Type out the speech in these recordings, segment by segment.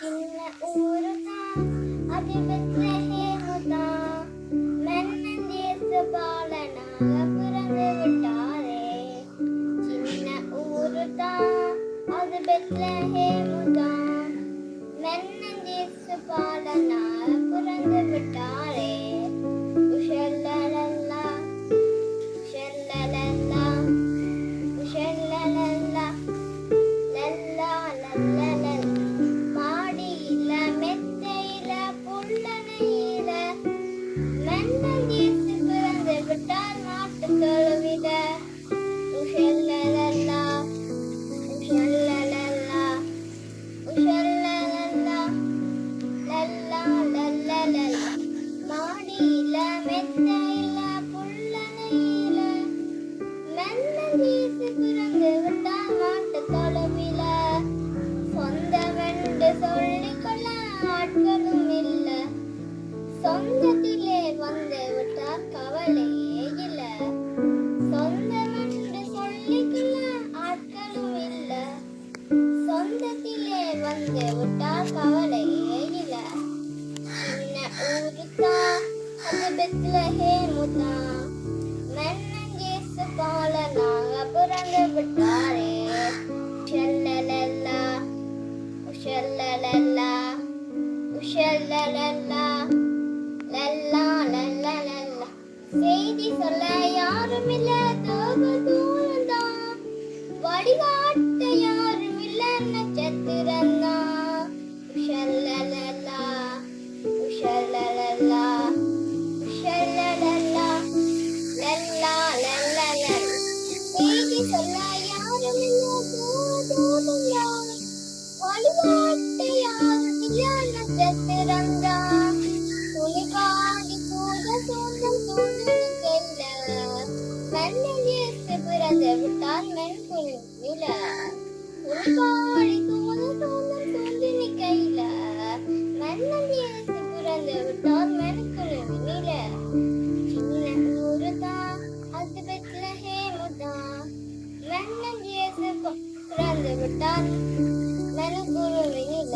சின்ன ஊருதான் அது பெத்லஹேமுதான் மன்னன் இயேசு பாலனாக பிறந்து விட்டாரே சொந்தத்திலே வந்து விட்டார் கவலையே இல்ல சொந்தமென்று சொல்லிக்கொள்ள ஆட்களும் இல்ல. சொந்தத்திலே வந்து விட்டார் கவலையே இல்ல சின்ன ஊருதான் அது பெத்லஹேமுதான் மன்னன் போல நாங்க பிறந்து விட்டாரே. உஷல்லலல்லா. உஷல்லலல்லா. உஷல்லலல்லா. சொல்ல யாரும் இல்ல தூர தூரம்தான் வழிகாட்ட யாரும் இல்ல நட்சத்திரம்தான் உஷல்லலல்லா உஷல்லலல்லா உஷல்லலல்லா. லல்லா லல்லலல்லா செய்தி சொல்ல யாரும் இல்ல வழிகாட்ட யாரும் இல்ல பிறந்து விட்டார் மென்புல் நில துணிகாடி தூத தூதம் தூதினி கையில மண்ணில் இயேசு பிறந்து விட்டார் மென்புல் நில சின்ன ஊருதான் அது பெத்லஹேமுதான் மன்னன் இயேசு பிறந்து விட்டார் மென்புல் சின்ன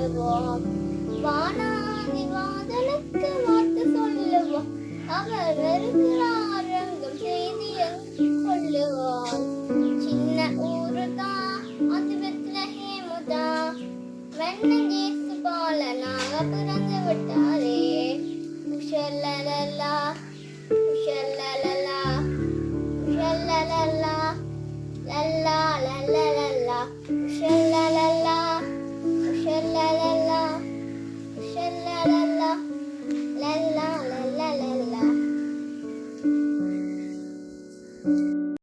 சொல்லுவோம். வானாளி வாதனுக்கு மாற்று சொல்லுவோம். அவர் வருகிறார் எங்கும் செய்தி எங்கும் சொல்லுவோம். சின்ன ஊருதான் அது பெத்லஹேமுதான் மன்னன் இயேசு பாலனாக பிறந்து விட்டாரே. உஷல்லலல்லா உஷல்லலல்லா உஷல்லலல்லா லல்லா லல்லலல்லா உஷல்லலல்லா.